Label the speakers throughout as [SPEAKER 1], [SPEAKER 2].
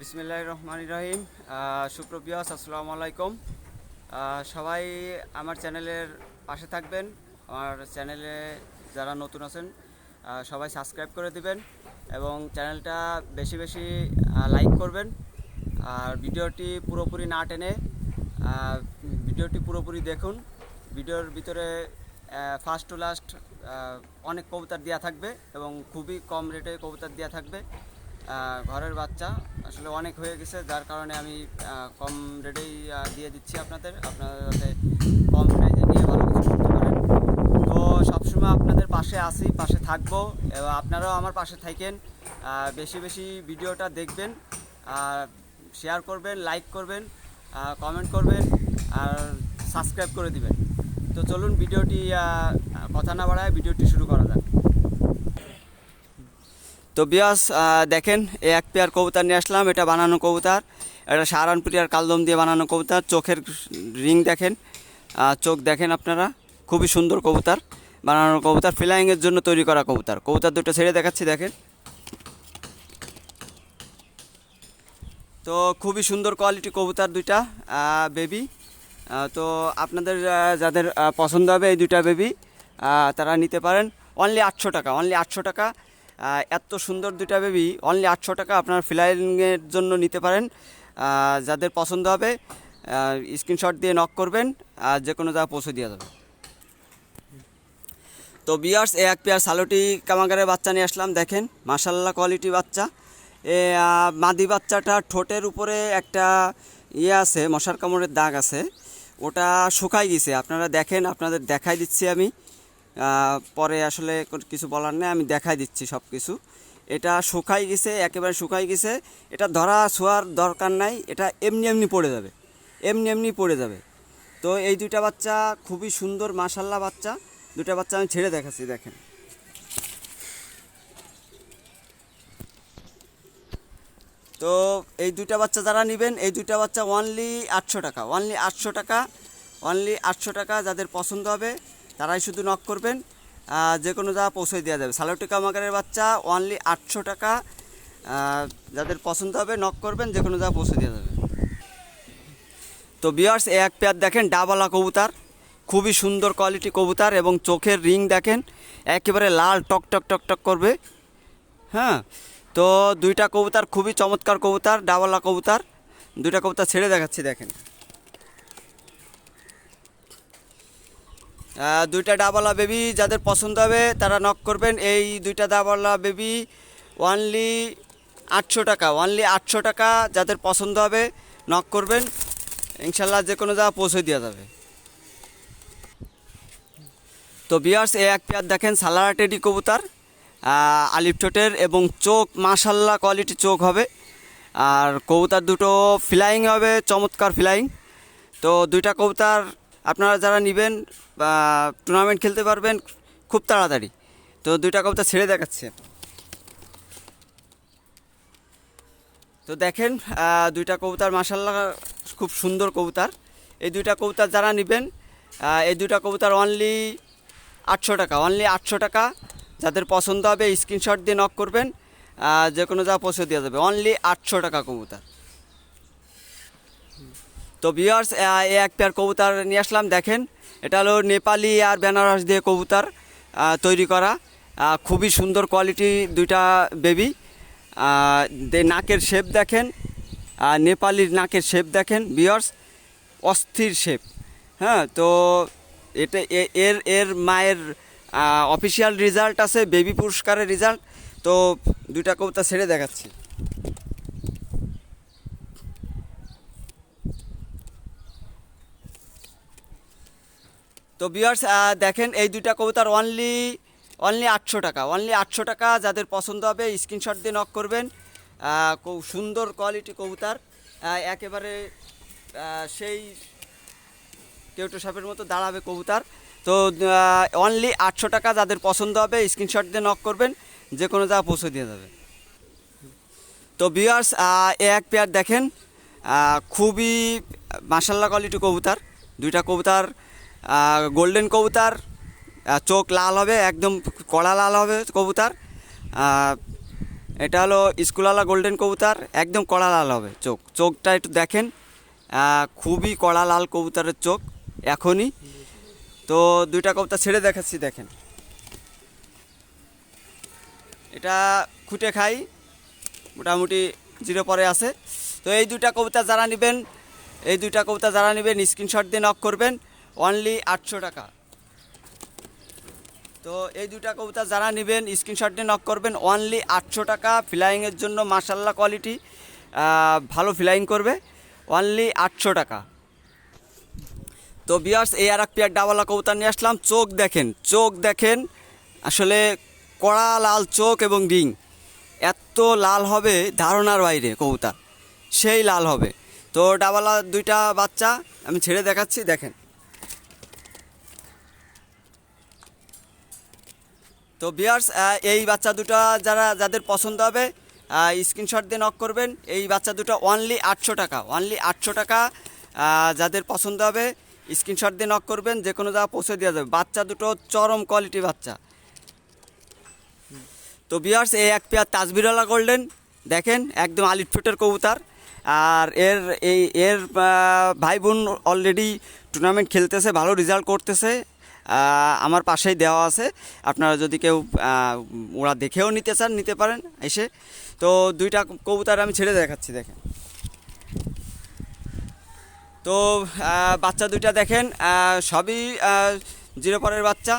[SPEAKER 1] বিসমিল্লাহ রহমান রহিম। সুপ্রবিয়াস আসসালামু আলাইকুম। সবাই আমার চ্যানেলের পাশে থাকবেন। আমার চ্যানেলে যারা নতুন আছেন সবাই সাবস্ক্রাইব করে দিবেন এবং চ্যানেলটা বেশি বেশি লাইক করবেন। আর ভিডিওটি পুরোপুরি না টেনে ভিডিওটি পুরোপুরি দেখুন। ভিডিওর ভিতরে ফার্স্ট টু লাস্ট অনেক কবুতর দেওয়া থাকবে এবং খুবই কম রেটে কবুতর দেওয়া থাকবে। ঘরের বাচ্চা আসলে অনেক হয়ে গেছে, যার কারণে আমি কম রেটেই দিয়ে দিচ্ছি আপনাদের। আপনারা যাতে কম প্রাইজে নিয়ে ভালো কিছু করতে পারেন। তো সবসময় আপনাদের পাশে আসি পাশে থাকব। আপনারাও আমার পাশে থাকেন। বেশি বেশি ভিডিওটা দেখবেন, আর শেয়ার করবেন লাইক করবেন কমেন্ট করবেন, আর সাবস্ক্রাইব করে দিবেন। তো চলুন, ভিডিওটি কথা না বাড়ায় ভিডিওটি শুরু করা যাক। তো বিয়াস দেখেন, এই এক পেয়ার কবুতর নিয়ে আসলাম, এটা বানানো কবুতর। এটা সাহারানপুরি আর কালদম দিয়ে বানানো কবুতর। চোখের রিং দেখেন চোখ দেখেন আপনারা, খুবই সুন্দর কবুতর। বানানো কবুতর, ফ্লাইংয়ের জন্য তৈরি করা কবুতর। কবুতর দুটো ছেড়ে দেখাচ্ছি, দেখেন। তো খুবই সুন্দর কোয়ালিটি কবুতর দুইটা বেবি তো আপনাদের যাদের পছন্দ হবে এই দুইটা বেবি তারা নিতে পারেন। অনলি আটশো টাকা অনলি আটশো টাকা। এত সুন্দর দুটা বেবি অনলি আটশো টাকা আপনার ফ্লাইংয়ের জন্য নিতে পারেন। যাদের পছন্দ হবে স্ক্রিনশট দিয়ে নক করবেন, আর যে কোনো জায়গায় পৌঁছে দেওয়া যাবে। তো বিয়ার্স এ এক পেয়ার সালোটি কামাগারের বাচ্চা নিয়ে আসলাম, দেখেন মাসাল্লাহ কোয়ালিটি বাচ্চা। এ মাদি বাচ্চাটা ঠোঁটের উপরে একটা ইয়ে আছে, মশার কামড়ের দাগ আছে, ওটা শুকাই গেছে। আপনারা দেখেন, আপনাদের দেখাই দিচ্ছি আমি। পরে আসলে কিছু বলার নেই, আমি দেখাই দিচ্ছি সব কিছু এটা শুকাই গেছে, একেবারে শুকাই গেছে। এটা ধরা ছোঁয়ার দরকার নাই, এটা এমনি এমনি পড়ে যাবে, এমনি এমনি পড়ে যাবে। তো এই দুইটা বাচ্চা খুবই সুন্দর মাসাল্লাহ বাচ্চা। দুটা বাচ্চা আমি ছেড়ে দেখাচ্ছি, দেখেন। তো এই দুইটা বাচ্চা যারা নেবেন, এই দুইটা বাচ্চা অনলি আটশো টাকা অনলি আটশো টাকা অনলি আটশো টাকা যাদের পছন্দ হবে। তারাই শুধু নক করবেন। যে কোনো জায়গা পৌঁছে দেওয়া যাবে। সালোটিকা মাকারের বাচ্চা অনলি আটশো টাকা। যাদের পছন্দ হবে নক করবেন যে কোনো জায়গা পৌঁছে দেওয়া যাবে। তো বিয়ার্স এক পেয়ার দেখেন, ডাবালা কবুতার। খুবই সুন্দর কোয়ালিটি কবুতার এবং চোখের রিং দেখেন। একেবারে লাল টক টক টক টক করবে। হ্যাঁ তো দুইটা কবুতার খুবই চমৎকার কবুতার, ডাবালা কবুতার। দুইটা কবুতর ছেড়ে দেখাচ্ছি, দেখেন। দুইটা ডাবালা বেবি যাদের পছন্দ হবে, তারা নক করবেন। এই দুইটা ডাবালা বেবি ওয়ানলি আটশো টাকা ওয়ানলি আটশো টাকা যাদের পছন্দ হবে নক করবেন। ইনশাল্লাহ যে কোনো জায়গা পৌঁছে দেওয়া যাবে। তো বিয়ার্স এ এক পেয়ার দেখেন, সালারা টেডি কবুতর ঠোঁটের এবং চোখ, মাশাল্লাহ কোয়ালিটি চোখ হবে। আর কবুতর দুটো ফ্লাইং হবে, চমৎকার ফ্লাইং তো দুইটা কবুতর আপনারা যারা নেবেন টুর্নামেন্ট খেলতে পারবেন, খুব তাড়াতাড়ি। তো দুইটা কবুতর ছেড়ে দেখাচ্ছে। তো দেখেন দুইটা কবুতর মাসাল্লাহ খুব সুন্দর কবুতর এই দুইটা কবুতর যারা নেবেন এই দুইটা কবুতর অনলি আটশো টাকা অনলি আটশো টাকা। যাদের পছন্দ হবে স্ক্রিনশট দিয়ে নক করবেন যে কোনো যা পৌঁছে দেওয়া যাবে। অনলি আটশো টাকা কবুতর তো এই এক পেয়ার কবুতর নিয়ে আসলাম, দেখেন। এটা হলো নেপালি আর বেনারস দিয়ে কবুতর তৈরি করা। খুবই সুন্দর কোয়ালিটি দুইটা বেবি নাকের শেপ দেখেন নেপালির নাকের শেপ দেখেন বিয়ার্স অস্থির শেপ হ্যাঁ তো এটা এর এর মায়ের অফিসিয়াল রেজাল্ট আছে বেবি পুরস্কারের রেজাল্ট তো দুইটা কবুতর ছেড়ে দেখাচ্ছি। তো বিয়ার্স দেখেন এই দুইটা কবুতর অনলি অনলি আটশো টাকা অনলি আটশো টাকা। যাদের পছন্দ হবে স্ক্রিনশট দিয়ে নক করবেন। খুব সুন্দর কোয়ালিটি কবুতর। একেবারে সেই কেউটো সাপের মতো দাঁড়াবে কবুতর। তো অনলি আটশো টাকা যাদের পছন্দ হবে স্ক্রিনশট দিয়ে নক করবেন। যে কোনো জায়গা পৌঁছে দিয়ে যাবে। তো বিয়ার্স এক পেয়ার দেখেন। খুবই মাসাল্লা কোয়ালিটি কবুতর। দুইটা কবুতর গোল্ডেন কবুতর চোখ লাল হবে, একদম কড়া লাল হবে কবুতর। এটা হলো স্কুলালা গোল্ডেন কবুতর, একদম কড়া লাল হবে চোখ। চোখটা একটু দেখেন খুবই কড়া লাল কবুতরের চোখ এখনই। তো দুইটা কবুতর ছেড়ে দেখাচ্ছি, দেখেন। এটা খুঁটে খাই, মোটামুটি জিরো পরে আছে। তো এই দুইটা কবিতা যারা নেবেন, এই দুইটা কবিতা যারা নেবেন স্ক্রিনশট দিয়ে নক করবেন। অনলি আটশো টাকা। তো এই দুইটা কবিতা যারা নেবেন স্ক্রিনশট দিয়ে নক করবেন অনলি আটশো টাকা ফ্লাইংয়ের জন্য মার্শাল্লাহ কোয়ালিটি ভালো ফ্লাইং করবে অনলি আটশো টাকা। তো বিয়ার্স এই আর এক পেয়ার ডাবালা কবুতর নিয়ে আসলাম, চোখ দেখেন চোখ দেখেন, আসলে কড়া, লাল চোখ এবং রিং, এত লাল হবে ধারণার বাইরে কবুতর সেই লাল হবে। তো ডাবালা দুইটা বাচ্চা, আমি ছেড়ে দেখাচ্ছি, দেখেন। তো বিয়ার্স এই বাচ্চা দুটো যারা, যাদের পছন্দ হবে স্ক্রিনশট দিয়ে নক করবেন। এই বাচ্চা দুটো অনলি আটশো টাকা অনলি আটশো টাকা যাদের পছন্দ হবে স্ক্রিনশট দিয়ে নক করবেন যে কোনো জায়গা পৌঁছে দেওয়া যাবে। বাচ্চা দুটো চরম কোয়ালিটি বাচ্চা। তো বিয়ার্স এই এক পেয়ার তাজবিরওয়ালা গোল্ডেন দেখেন, একদম আলিট ফুটের কবুতর। আর এর, এই, এর ভাই বোন অলরেডি টুর্নামেন্ট খেলতেছে, ভালো রেজাল্ট করতেছে। আমার পাশেই দেওয়া আছে। আপনারা যদি কেউ ওরা দেখেও নিতে চান, নিতে পারেন এসে। তো দুইটা কবুতর আমি ছেড়ে দেখাচ্ছি, দেখেন। তো বাচ্চা দুইটা দেখেন সবই জিরো পরের বাচ্চা।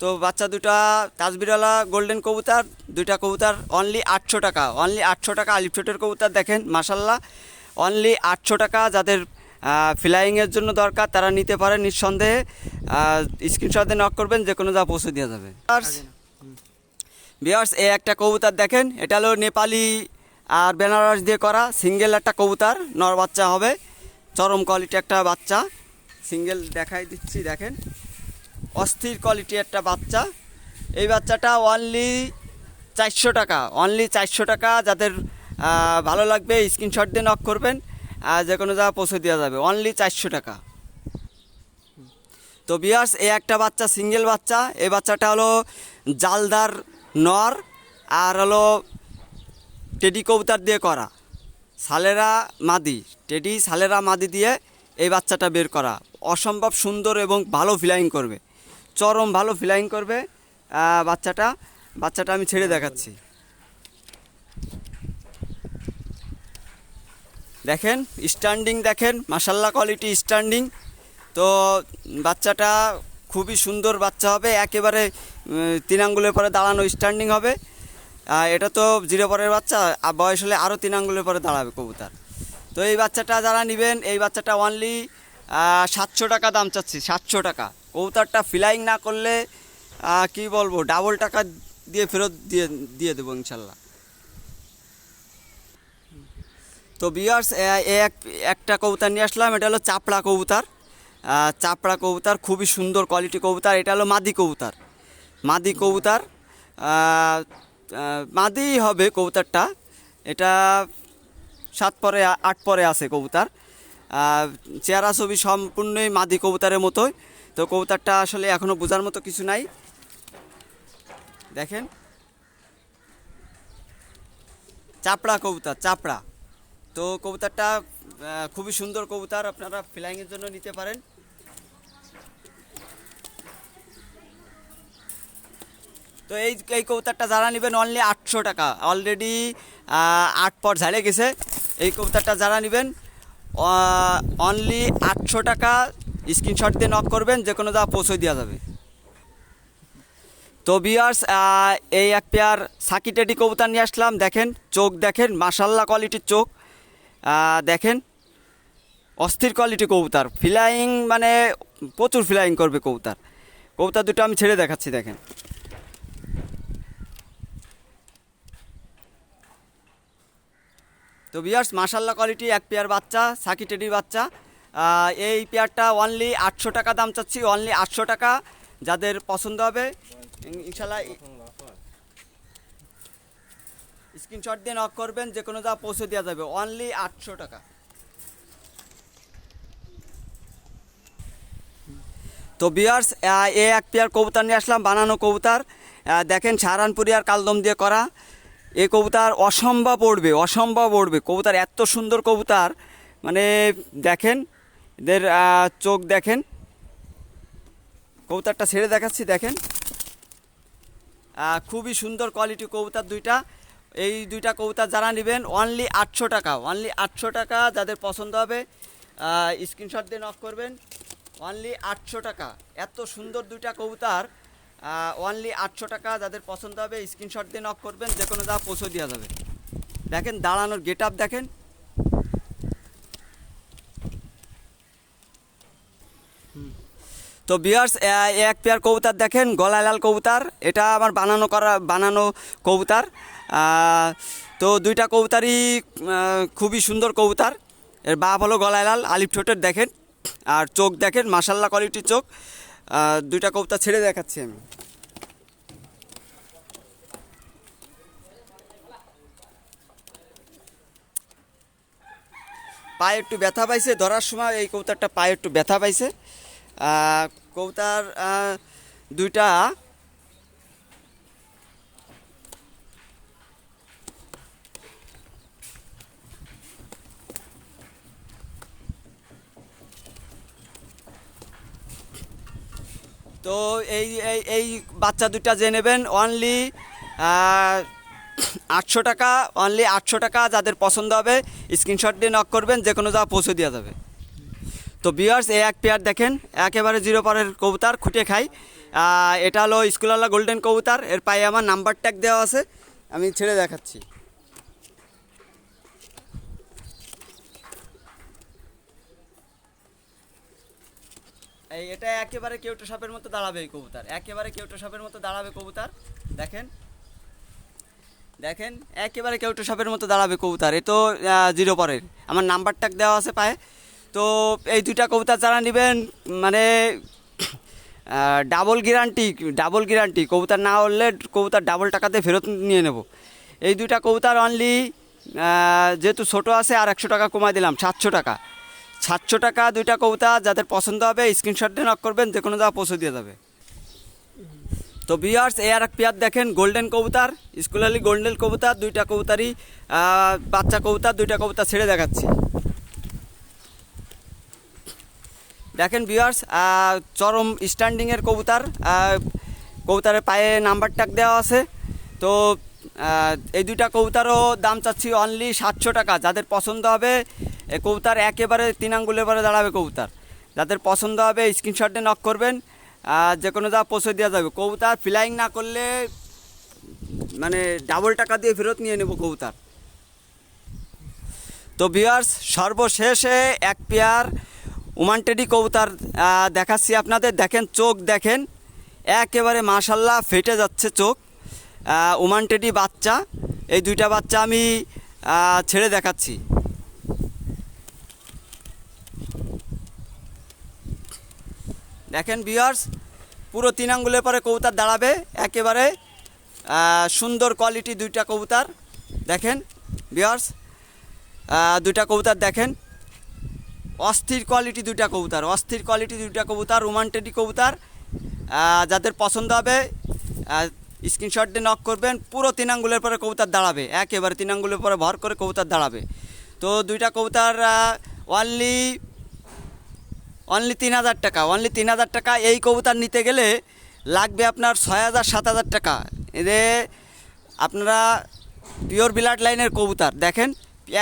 [SPEAKER 1] তো বাচ্চা দুটা তাজবিরওয়ালা গোল্ডেন কবুতার, দুইটা কবুতার অনলি আটশো টাকা। অনলি আটশো টাকা আলিফটোটের কবুতার দেখেন মাসাল্লাহ অনলি আটশো টাকা যাদের ফ্লাইংয়ের জন্য দরকার তারা নিতে পারে নিঃসন্দেহে। স্ক্রিনশটে নক করবেন যে কোনো যা পৌঁছে দেওয়া যাবে। বিয়ার্স এই একটা কবুতর দেখেন এটা হলো নেপালি আর বেনারস দিয়ে করা সিঙ্গেল একটা কবুতর নর বাচ্চা হবে চরম কোয়ালিটি একটা বাচ্চা। সিঙ্গেল দেখাই দিচ্ছি দেখেন। অস্থির কোয়ালিটি একটা বাচ্চা। এই বাচ্চাটা অনলি চারশো টাকা অনলি চারশো টাকা। যাদের ভালো লাগবে স্ক্রিনশট দিয়ে নক করবেন। যে কোনো জায়গা পৌঁছে দেওয়া যাবে। অনলি চারশো টাকা। তো বিয়ার্স এই একটা বাচ্চা সিঙ্গেল বাচ্চা। এই বাচ্চাটা হলো জালদার নর আর হলো টেডি কবুতার দিয়ে করা। সালেরা মাদি। টেডি সালেরা মাদি দিয়ে এই বাচ্চাটা বের করা। অসম্ভব সুন্দর এবং ভালো ফ্লাইং করবে। চরম ভালো ফ্লাইং করবে বাচ্চাটা। বাচ্চাটা আমি ছেড়ে দেখাচ্ছি। দেখেন স্ট্যান্ডিং দেখেন মাসাল্লা কোয়ালিটি স্ট্যান্ডিং তো বাচ্চাটা খুবই সুন্দর বাচ্চা হবে, একেবারে তিন আঙ্গুলের পরে দাঁড়ানো স্ট্যান্ডিং হবে। এটা তো জিরো পরের বাচ্চা বয়স হলে আরও তিন আঙ্গুলের পরে দাঁড়াবে কবুতর। তো এই বাচ্চাটা যারা নেবেন, এই বাচ্চাটা অনলি সাতশো টাকা দাম চাচ্ছি, সাতশো টাকা। কবুতরটা ফ্লাইং না করলে কি বলব ডাবল টাকা দিয়ে ফেরত দিয়ে দিয়ে দেবো ইনশাল্লাহ তো বিয়ার্স এক, একটা কবুতর নিয়ে আসলাম, এটা হলো চাপড়া কবুতর। চাপড়া কবুতর, খুবই সুন্দর কোয়ালিটি কবুতর, এটা হলো মাদি কবুতর। মাদি কবুতর মাদি হবে কবুতরটা, এটা সাত পরে, আট পরে আছে কবুতর। চেহারা ছবি সম্পূর্ণই মাদি কবুতরের মতোই, তো কবুতরটা আসলে এখনও বোঝার মতো কিছু নাই। দেখেন। চাপড়া কবুতর, চাপড়া। তো কবুতরটা খুবই সুন্দর কবুতর, আপনারা ফ্লাইংয়ের জন্য নিতে পারেন। তো এই এই কবুতরটা যারা নেবেন অনলি আটশো টাকা। অলরেডি আট পর ঝাড়ে গেছে। এই কবুতরটা যারা নেবেন অনলি আটশো টাকা স্ক্রিনশট দিয়ে নক করবেন যে কোনো জায়গা পৌঁছে দেওয়া যাবে। তো বিয়ার্স এই এক পেয়ার সাকিটেডি কবুতর নিয়ে আসলাম, দেখেন, চোখ দেখেন মাসাল্লা কোয়ালিটির চোখ। দেখেন, অস্থির কোয়ালিটি কবুতর। ফ্লাইং মানে প্রচুর ফ্লাইং করবে কবুতর। কবুতর দুটো আমি ছেড়ে দেখাচ্ছি, দেখেন। তো বিয়ার্স মাসাল্লা কোয়ালিটি এক পেয়ার বাচ্চা, সাকি টেডির বাচ্চা। এই পেয়ারটা অনলি আটশো টাকা দাম চাচ্ছি অনলি আটশো টাকা। যাদের পছন্দ হবে ইন- ইনশাল্লাহ স্ক্রিনশট দিয়ে নক করবেন যে কোনো যা পৌঁছে দেওয়া যাবে। অনলি আটশো টাকা। তো বিয়ার্স এ এক পেয়ার কবুতর নিয়ে আসলাম, বানানো কবুতর। দেখেন সাহারানপুরি আর কালদম দিয়ে করা। এ কবুতার অসম্ভব উড়বে অসম্ভব উড়বে। কবুতার এত সুন্দর কবুতার। মানে দেখেন, এদের চোখ দেখেন। কবুতারটা ছেড়ে দেখাচ্ছি, দেখেন। খুবই সুন্দর কোয়ালিটি কবুতর দুইটা। এই দুইটা কবুতর যারা নেবেন অনলি আটশো টাকা অনলি আটশো টাকা যাদের পছন্দ হবে স্ক্রিনশট দিয়ে নক করবেন। অনলি আটশো টাকা, এত সুন্দর দুইটা কবুতর অনলি আটশো টাকা যাদের পছন্দ হবে স্ক্রিনশট দিয়ে নক করবেন যে কোনো যা পৌঁছে দেওয়া যাবে। দেখেন দাঁড়ানোর গেট আপ দেখেন। তো বিয়ার্স এক পেয়ার কবুতর দেখেন, গলায় লাল কবুতর। এটা আমার বানানো করা, বানানো কবুতার। তো দুইটা কবুতারই খুবই সুন্দর কবুতার। এর বাপ হলো গলায় লাল আলিপ ঠোঁটের দেখেন। আর চোখ দেখেন মাসাল্লা কোয়ালিটির চোখ। দুইটা কবুতর ছেড়ে দেখাচ্ছি আমি। পায়ে একটু ব্যথা পাইছে, ধরার সময় এই কবুতরটা পায়ে একটু ব্যথা পাইছে। আহ, দুইটা। তো এই এই এই বাচ্চা দুটা যে নেবেন অনলি আটশো টাকা অনলি আটশো টাকা যাদের পছন্দ হবে স্ক্রিনশট দিয়ে নক করবেন যে কোনো যা পৌঁছে দেওয়া যাবে। তো বিয়ার্স এই এক পেয়ার দেখেন, একেবারে জিরো পারের কবুতার, খুঁটে খাই। এটা হলো স্কুলওয়ালা গোল্ডেন কবুতার, এর পায়ে আমার নাম্বার ট্যাগ দেওয়া আছে, আমি ছেড়ে দেখাচ্ছি। এই, এটা একেবারে কেউটো সাপের মতো দাঁড়াবে এই কবুতার, একেবারে কেউটো সাপের মতো দাঁড়াবে কবুতার, দেখেন। দেখেন, একেবারে কেউটো সাপের মতো দাঁড়াবে কবুতার, এ তো জিরো পরের আমার নাম্বার ট্যাগ দেওয়া আছে পায়ে। তো এই দুইটা কবুতর যারা নেবেন মানে ডাবল গ্যারান্টি ডাবল গ্যারান্টি কবুতর না হলে কবুতর ডাবল টাকাতে ফেরত নিয়ে নেব। এই দুইটা কবুতর অনলি যেহেতু ছোটো আছে, আর একশো টাকা কমাই দিলাম, সাতশো টাকা। সাতশো টাকা দুইটা কবুতর যাদের পছন্দ হবে স্ক্রিনশট দিয়ে নক করবেন, যে কোনো জায়গা পৌঁছে দিয়ে যাবে। তো বিয়ার্স এ আর এক পেয়ার দেখেন গোল্ডেন কবুতর স্কুলালি গোল্ডেন কবুতর, দুইটা কবুতারই বাচ্চা কবুতর, দুইটা কবুতর ছেড়ে দেখাচ্ছি। দেখেন বিয়ার্স চরম স্ট্যান্ডিংয়ের কবুতার কবুতরের পায়ে নাম্বার ট্যাগ দেওয়া আছে। তো এই দুইটা কবুতরও দাম চাচ্ছি অনলি সাতশো টাকা। যাদের পছন্দ হবে কবুতর একেবারে তিন আঙ্গুলের পরে দাঁড়াবে কবুতর। যাদের পছন্দ হবে স্ক্রিনশটে নক করবেন যে কোনো যা পৌঁছে দেওয়া যাবে। কবুতর ফ্লাইং না করলে মানে ডাবল টাকা দিয়ে ফেরত নিয়ে নেব কবুতর। তো বিয়ার্স সর্বশেষে এক পেয়ার উমান টেডি কবুতর দেখাচ্ছি আপনাদের। দেখেন, চোখ দেখেন, একেবারে মাশাল্লাহ ফেটে যাচ্ছে চোখ। উমান টেডি বাচ্চা, এই দুইটা বাচ্চা আমি ছেড়ে দেখাচ্ছি। দেখেন বিয়ার্স পুরো তিন আঙ্গুলের পরে কবুতর দাঁড়াবে, একেবারে সুন্দর কোয়ালিটি দুইটা কবুতর। দেখেন বিয়ার্স দুইটা কবুতর দেখেন। অস্থির কোয়ালিটি দুইটা কবুতর, অস্থির কোয়ালিটি দুইটা কবুতর রোমান্টেডি কবুতর। যাদের পছন্দ হবে স্ক্রিনশট দিয়ে নক করবেন, পুরো তিন আঙ্গুলের পরে কবুতর দাঁড়াবে, একেবারে তিন আঙ্গুলের পরে ভর করে কবুতর দাঁড়াবে। তো দুইটা কবুতর অনলি অনলি তিন হাজার টাকা অনলি তিন হাজার টাকা এই কবুতর নিতে গেলে লাগবে আপনার ছয় হাজার, সাত হাজার টাকা। এদের, আপনারা পিওর বিলাট লাইনের কবুতর, দেখেন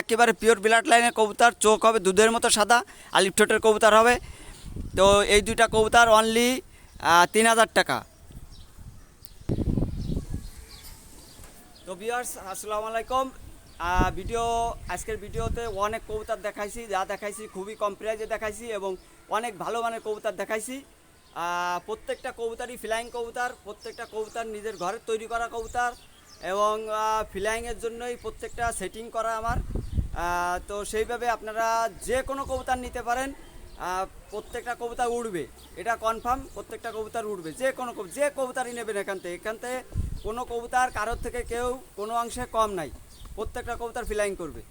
[SPEAKER 1] একেবারে পিওর বিলাট লাইনের কবুতর, চোখ হবে দুধের মতো সাদা আলিপ ঠোঁটের কবুতর হবে। তো এই দুইটা কবুতর অনলি তিন হাজার টাকা। তো বিয়ার্স আসসালামু আলাইকুম। ভিডিও আজকের ভিডিওতে অনেক কবুতর দেখাইছি, যা দেখাইছি খুবই কম প্রাইজে দেখাইছি এবং অনেক ভালো মানের কবুতর দেখাইছি। প্রত্যেকটা কবুতরই ফ্লাইং কবুতর, প্রত্যেকটা কবুতর নিজের ঘরের তৈরি করা কবুতর। এবং ফ্লাইংয়ের জন্যই প্রত্যেকটা সেটিং করা আমার। তো সেইভাবে আপনারা যে কোনো কবুতর নিতে পারেন। প্রত্যেকটা কবুতর উড়বে। এটা কনফার্ম, প্রত্যেকটা কবুতর উড়বে। যে কোনো যে কবুতরই নেবেন এখান থেকে। এখান থেকে কোনো কবুতর কারোর থেকে কেউ কোনো অংশে কম নাই। প্রত্যেকটা কবুতর ফ্লাইং করবে।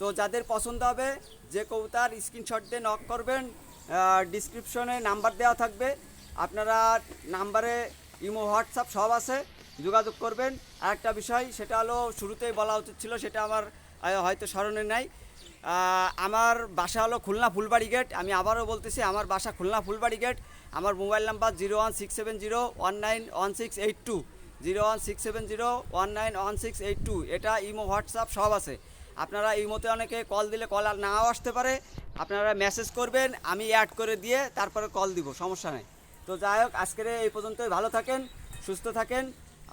[SPEAKER 1] তো যাদের পছন্দ হবে, যে কবুতর স্ক্রিনশট দিয়ে নক করবেন ডিসক্রিপশনে নাম্বার দেওয়া থাকবে। আপনারা নাম্বারে ইমো, হোয়াটসঅ্যাপ সব আছে। যোগাযোগ করবেন। আর একটা বিষয়, সেটা হলো শুরুতেই বলা উচিত ছিল, সেটা আমার হয়তো স্মরণে নাই। আমার বাসা হলো খুলনা ফুলবাড়ি গেট আমি আবারও বলতেছি, আমার বাসা খুলনা ফুলবাড়ি গেট আমার mobile number zero one six seven zero one nine one six eight two, zero one six seven zero one nine one six eight two, এটা ইমো, হোয়াটসঅ্যাপ সব আছে। আপনারা ইমোতে অনেকে কল দিলে কল আর নাও আসতে পারে, আপনারা মেসেজ করবেন, আমি অ্যাড করে দিয়ে তারপরে কল দিব, সমস্যা নেই। তো যাই হোক, আজকের এই পর্যন্তই, ভালো থাকেন, সুস্থ থাকেন